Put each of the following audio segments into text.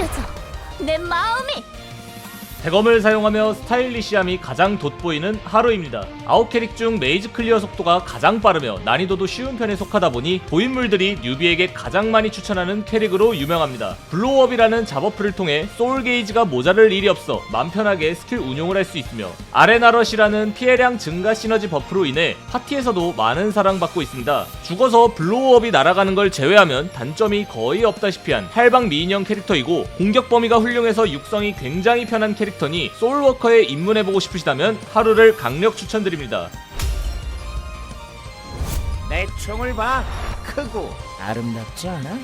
느껴져. 내 마음이 대검을 사용하며 스타일리시함이 가장 돋보이는 하루입니다. 아홉 캐릭 중 메이즈 클리어 속도가 가장 빠르며 난이도도 쉬운 편에 속하다 보니 고인물들이 뉴비에게 가장 많이 추천하는 캐릭으로 유명합니다. 블로우업이라는 잡어프를 통해 소울 게이지가 모자랄 일이 없어 맘 편하게 스킬 운용을 할 수 있으며 아레나러시라는 피해량 증가 시너지 버프로 인해 파티에서도 많은 사랑받고 있습니다. 죽어서 블로우업이 날아가는 걸 제외하면 단점이 거의 없다시피 한 팔방 미인형 캐릭터이고 공격 범위가 훌륭해서 육성이 굉장히 편한 캐릭터 니 소울워커에 입문해보고 싶으시다면 하루를 강력 추천드립니다. 내 총을 봐. 크고 아름답지 않아?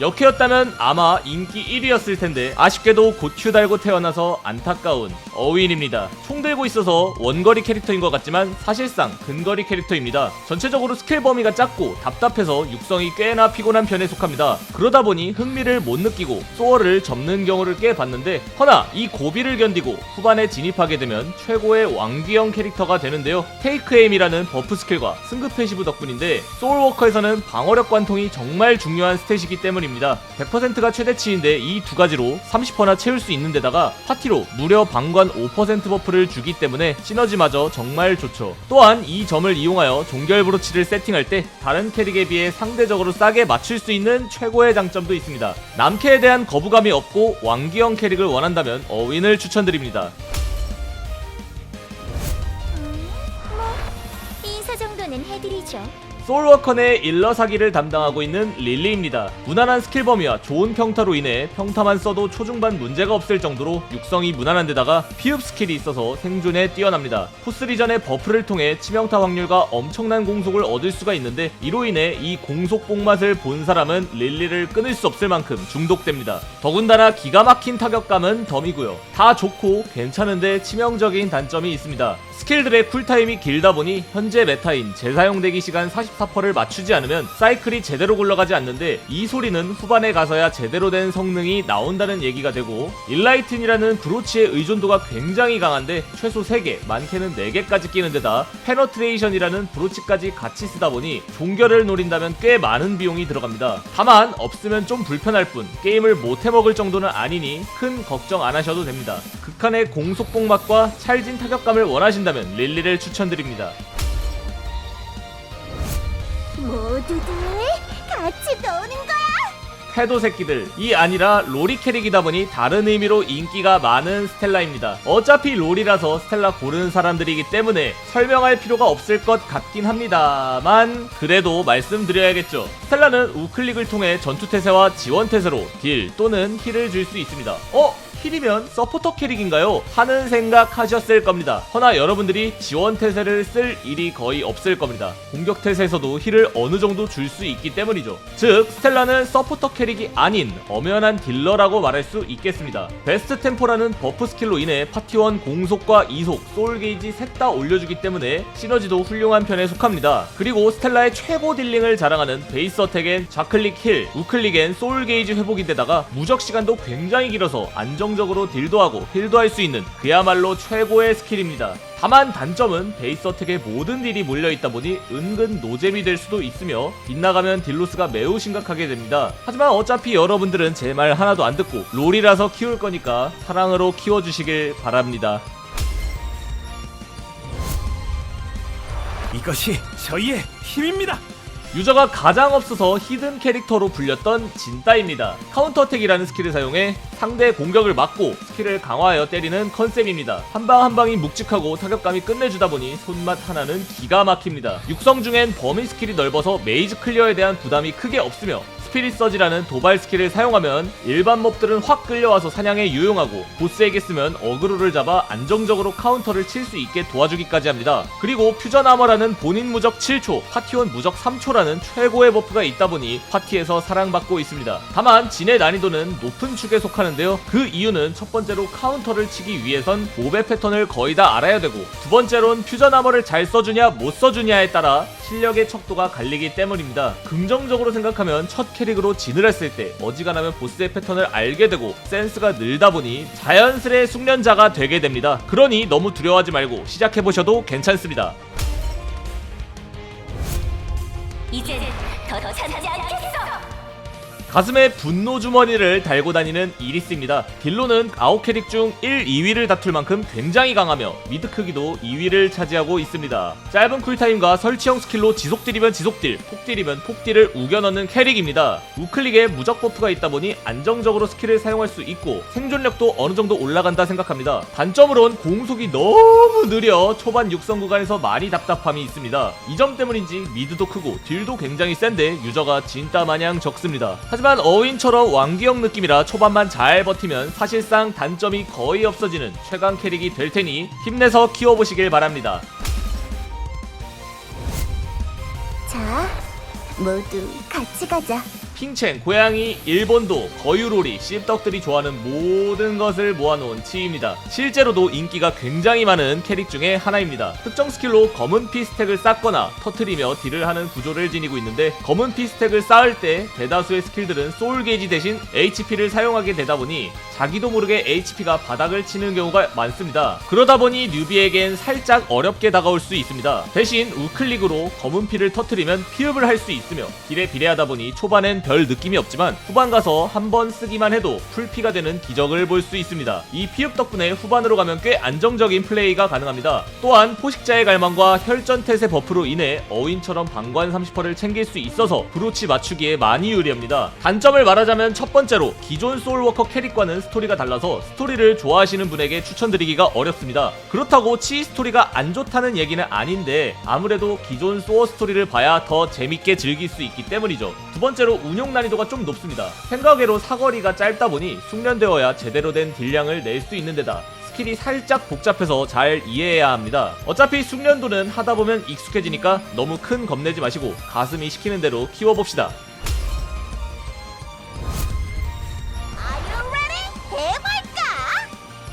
역해였다면 아마 인기 1위였을 텐데 아쉽게도 고추 달고 태어나서 안타까운 어윈입니다. 총 들고 있어서 원거리 캐릭터인 것 같지만 사실상 근거리 캐릭터입니다. 전체적으로 스킬 범위가 작고 답답해서 육성이 꽤나 피곤한 편에 속합니다. 그러다 보니 흥미를 못 느끼고 소어를 접는 경우를 꽤 봤는데 허나 이 고비를 견디고 후반에 진입하게 되면 최고의 왕귀형 캐릭터가 되는데요. 테이크 에임이라는 버프 스킬과 승급 패시브 덕분인데 소울워커에서는 방어력 관통이 정말 중요한 스탯이기 때문 입니다. 100%가 최대치인데 이 두 가지로 30%나 채울 수 있는 데다가 파티로 무려 방관 5% 버프를 주기 때문에 시너지마저 정말 좋죠. 또한 이 점을 이용하여 종결 브로치를 세팅할 때 다른 캐릭에 비해 상대적으로 싸게 맞출 수 있는 최고의 장점도 있습니다. 남캐에 대한 거부감이 없고 왕기형 캐릭을 원한다면 어윈을 추천드립니다. 뭐 인사 정도는 해드리죠. 내 일러 사기를 담당하고 있는 릴리입니다. 무난한 스킬 범위와 좋은 평타로 인해 평타만 써도 초중반 문제가 없을 정도로 육성이 무난한 데다가 피흡 스킬이 있어서 생존에 뛰어납니다. 포스리전의 버프를 통해 치명타 확률과 엄청난 공속을 얻을 수가 있는데 이로 인해 이 공속 복맛을 본 사람은 릴리를 끊을 수 없을 만큼 중독됩니다. 더군다나 기가 막힌 타격감은 덤이고요. 다 좋고 괜찮은데 치명적인 단점이 있습니다. 스킬들의 쿨타임이 길다 보니 현재 메타인 재사용되기 시간 44%를 맞추지 않으면 사이클이 제대로 굴러가지 않는데 이 소리는 후반에 가서야 제대로 된 성능이 나온다는 얘기가 되고 일라이튼이라는 브로치의 의존도가 굉장히 강한데 최소 3개, 많게는 4개까지 끼는 데다 페너트레이션이라는 브로치까지 같이 쓰다 보니 종결을 노린다면 꽤 많은 비용이 들어갑니다. 다만 없으면 좀 불편할 뿐 게임을 못 해먹을 정도는 아니니 큰 걱정 안 하셔도 됩니다. 극한의 공속복 맛과 찰진 타격감을 원하신다면 릴리를 추천드립니다. 모두들 같이 노는 거야. 패도 새끼들 이 아니라 로리 캐릭이다 보니 다른 의미로 인기가 많은 스텔라입니다. 어차피 롤이라서 스텔라 고르는 사람들이기 때문에 설명할 필요가 없을 것 같긴 합니다만 그래도 말씀드려야겠죠. 스텔라는 우클릭을 통해 전투 태세와 지원 태세로 딜 또는 힐을 줄 수 있습니다. 어? 힐이면 서포터 캐릭인가요? 하는 생각 하셨을 겁니다. 허나 여러분들이 지원 태세를 쓸 일이 거의 없을 겁니다. 공격 태세에서도 힐을 어느 정도 줄 수 있기 때문이죠. 즉, 스텔라는 서포터 캐릭이 아닌 엄연한 딜러라고 말할 수 있겠습니다. 베스트 템포라는 버프 스킬로 인해 파티원 공속과 이속, 소울 게이지 셋 다 올려주기 때문에 시너지도 훌륭한 편에 속합니다. 그리고 스텔라의 최고 딜링을 자랑하는 베이스 어택엔 좌클릭 힐, 우클릭엔 소울 게이지 회복인데다가 무적 시간도 굉장히 길어서 안정적으로 딜도 하고 힐도 할 수 있는 그야말로 최고의 스킬입니다. 다만 단점은 베이스 어택에 모든 딜이 몰려있다 보니 은근 노잼이 될 수도 있으며 빗나가면 딜로스가 매우 심각하게 됩니다. 하지만 어차피 여러분들은 제 말 하나도 안 듣고 롤이라서 키울 거니까 사랑으로 키워주시길 바랍니다. 이것이 저희의 힘입니다. 유저가 가장 없어서 히든 캐릭터로 불렸던 진따입니다. 카운터택이라는 스킬을 사용해 상대 공격을 막고 스킬을 강화하여 때리는 컨셉입니다. 한 방 한 방이 묵직하고 타격감이 끝내주다 보니 손맛 하나는 기가 막힙니다. 육성 중엔 범위 스킬이 넓어서 메이즈 클리어에 대한 부담이 크게 없으며 스피릿 서지라는 도발 스킬을 사용하면 일반 몹들은 확 끌려와서 사냥에 유용하고 보스에게 쓰면 어그로를 잡아 안정적으로 카운터를 칠 수 있게 도와주기까지 합니다. 그리고 퓨전 아머라는 본인 무적 7초, 파티원 무적 3초라는 최고의 버프가 있다 보니 파티에서 사랑받고 있습니다. 다만 진의 난이도는 높은 축에 속하는데요. 그 이유는 첫 번째로 카운터를 치기 위해선 몹의 패턴을 거의 다 알아야 되고 두 번째론 퓨전 아머를 잘 써주냐 못 써주냐에 따라 실력의 척도가 갈리기 때문입니다. 긍정적으로 생각하면 첫 캐릭으로 진을 했을 때 어지간하면 보스의 패턴을 알게 되고 센스가 늘다 보니 자연스레 숙련자가 되게 됩니다. 그러니 너무 두려워하지 말고 시작해보셔도 괜찮습니다. 이제는 더 참지 않겠어. 가슴에 분노 주머니를 달고 다니는 이리스입니다. 딜로는 아홉 캐릭 중 1, 2위를 다툴 만큼 굉장히 강하며 미드 크기도 2위를 차지하고 있습니다. 짧은 쿨타임과 설치형 스킬로 지속딜이면 지속딜, 폭딜이면 폭딜을 우겨 넣는 캐릭입니다. 우클릭에 무적 버프가 있다 보니 안정적으로 스킬을 사용할 수 있고 생존력도 어느 정도 올라간다 생각합니다. 단점으론 공속이 너무 느려 초반 육성 구간에서 많이 답답함이 있습니다. 이 점 때문인지 미드도 크고 딜도 굉장히 센데 유저가 진짜 마냥 적습니다. 하지만 어윈처럼 왕기형 느낌이라 초반만 잘 버티면 사실상 단점이 거의 없어지는 최강 캐릭이 될 테니 힘내서 키워보시길 바랍니다. 자, 모두 같이 가자. 핑첸, 고양이, 일본도, 거유로리, 씹덕들이 좋아하는 모든 것을 모아놓은 치입니다. 실제로도 인기가 굉장히 많은 캐릭 중에 하나입니다. 특정 스킬로 검은 피 스택을 쌓거나 터트리며 딜을 하는 구조를 지니고 있는데 검은 피 스택을 쌓을 때 대다수의 스킬들은 소울 게이지 대신 HP를 사용하게 되다 보니 자기도 모르게 HP가 바닥을 치는 경우가 많습니다. 그러다 보니 뉴비에겐 살짝 어렵게 다가올 수 있습니다. 대신 우클릭으로 검은 피를 터트리면 피흡을 할 수 있으며 딜에 비례하다 보니 초반엔 별 느낌이 없지만 후반 가서 한 번 쓰기만 해도 풀피가 되는 기적을 볼 수 있습니다. 이 피흡 덕분에 후반으로 가면 꽤 안정적인 플레이가 가능합니다. 또한 포식자의 갈망과 혈전 태세 버프로 인해 어윈처럼 방관 30%를 챙길 수 있어서 브로치 맞추기에 많이 유리합니다. 단점을 말하자면 첫 번째로 기존 소울워커 캐릭과는 스토리가 달라서 스토리를 좋아하시는 분에게 추천드리기가 어렵습니다. 그렇다고 치 스토리가 안 좋다는 얘기는 아닌데 아무래도 기존 소어 스토리를 봐야 더 재밌게 즐길 수 있기 때문이죠. 두 번째로 운용 난이도가 좀 높습니다. 생각외로 사거리가 짧다 보니 숙련되어야 제대로 된 딜량을 낼 수 있는 데다 스킬이 살짝 복잡해서 잘 이해해야 합니다. 어차피 숙련도는 하다 보면 익숙해지니까 너무 큰 겁내지 마시고 가슴이 시키는 대로 키워봅시다.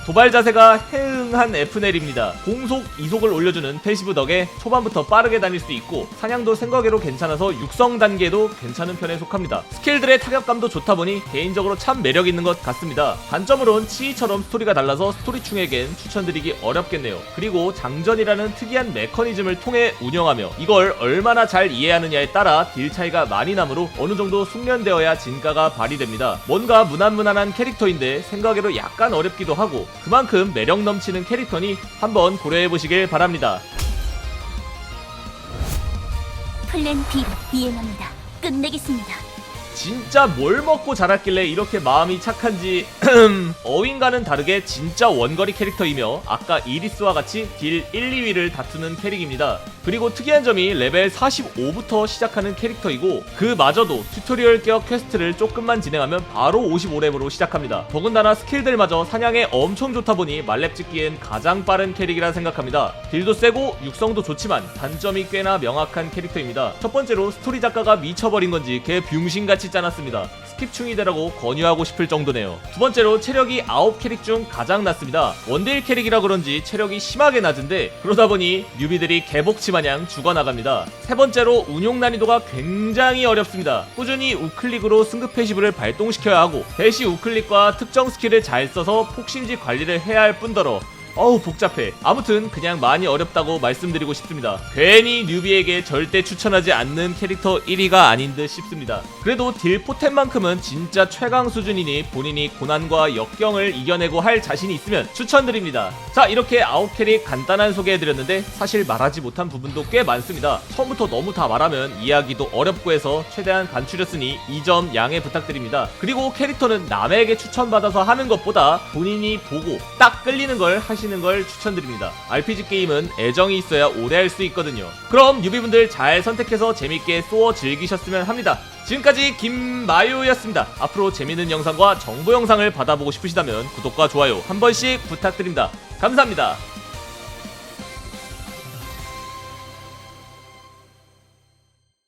도발 자세가 해 응한 FNL입니다. 공속, 이속을 올려주는 패시브 덕에 초반부터 빠르게 다닐 수 있고 사냥도 생각외로 괜찮아서 육성 단계도 괜찮은 편에 속합니다. 스킬들의 타격감도 좋다 보니 개인적으로 참 매력 있는 것 같습니다. 단점으론 치이처럼 스토리가 달라서 스토리충에겐 추천드리기 어렵겠네요. 그리고 장전이라는 특이한 메커니즘을 통해 운영하며 이걸 얼마나 잘 이해하느냐에 따라 딜 차이가 많이 나므로 어느 정도 숙련되어야 진가가 발휘됩니다. 뭔가 무난무난한 캐릭터인데 생각외로 약간 어렵기도 하고 그만큼 매력 넘치는 캐릭터니 한번 고려해 보시길 바랍니다. 플랜 B로 이행합니다. 끝내겠습니다. 진짜 뭘 먹고 자랐길래 이렇게 마음이 착한지 어윈과는 다르게 진짜 원거리 캐릭터이며 아까 이리스와 같이 딜 1, 2위를 다투는 캐릭입니다. 그리고 특이한 점이 레벨 45부터 시작하는 캐릭터이고 그마저도 튜토리얼 격 퀘스트를 조금만 진행하면 바로 55렙으로 시작합니다. 더군다나 스킬들마저 사냥에 엄청 좋다 보니 말렙 찍기엔 가장 빠른 캐릭이라 생각합니다. 딜도 세고 육성도 좋지만 단점이 꽤나 명확한 캐릭터입니다. 첫 번째로 스토리 작가가 미쳐버린 건지 걔 병신같이 짜놨습니다. 스킵충이 되라고 권유하고 싶을 정도네요. 두 번째로 체력이 9 캐릭 중 가장 낮습니다. 원딜 캐릭이라 그런지 체력이 심하게 낮은데 그러다 보니 뉴비들이 개복치 마냥 죽어나갑니다. 세 번째로 운용 난이도가 굉장히 어렵습니다. 꾸준히 우클릭으로 승급 패시브를 발동시켜야 하고 대시 우클릭과 특정 스킬을 잘 써서 폭신지 관리를 해야 할 뿐더러 어우 복잡해. 아무튼 그냥 많이 어렵다고 말씀드리고 싶습니다. 괜히 뉴비에게 절대 추천하지 않는 캐릭터 1위가 아닌 듯 싶습니다. 그래도 딜 포템만큼은 진짜 최강 수준이니 본인이 고난과 역경을 이겨내고 할 자신이 있으면 추천드립니다. 자 이렇게 아홉 캐릭 간단한 소개해드렸는데 사실 말하지 못한 부분도 꽤 많습니다. 처음부터 너무 다 말하면 이야기도 어렵고 해서 최대한 간추렸으니 이 점 양해 부탁드립니다. 그리고 캐릭터는 남에게 추천받아서 하는 것보다 본인이 보고 딱 끌리는 걸 하 시는 걸 추천드립니다. RPG 게임은 애정이 있어야 오래 할 수 있거든요. 그럼 뉴비분들 잘 선택해서 재밌게 쏘어 즐기셨으면 합니다. 지금까지 김마요였습니다. 앞으로 재밌는 영상과 정보 영상을 받아보고 싶으시다면 구독과 좋아요 한 번씩 부탁드립니다. 감사합니다.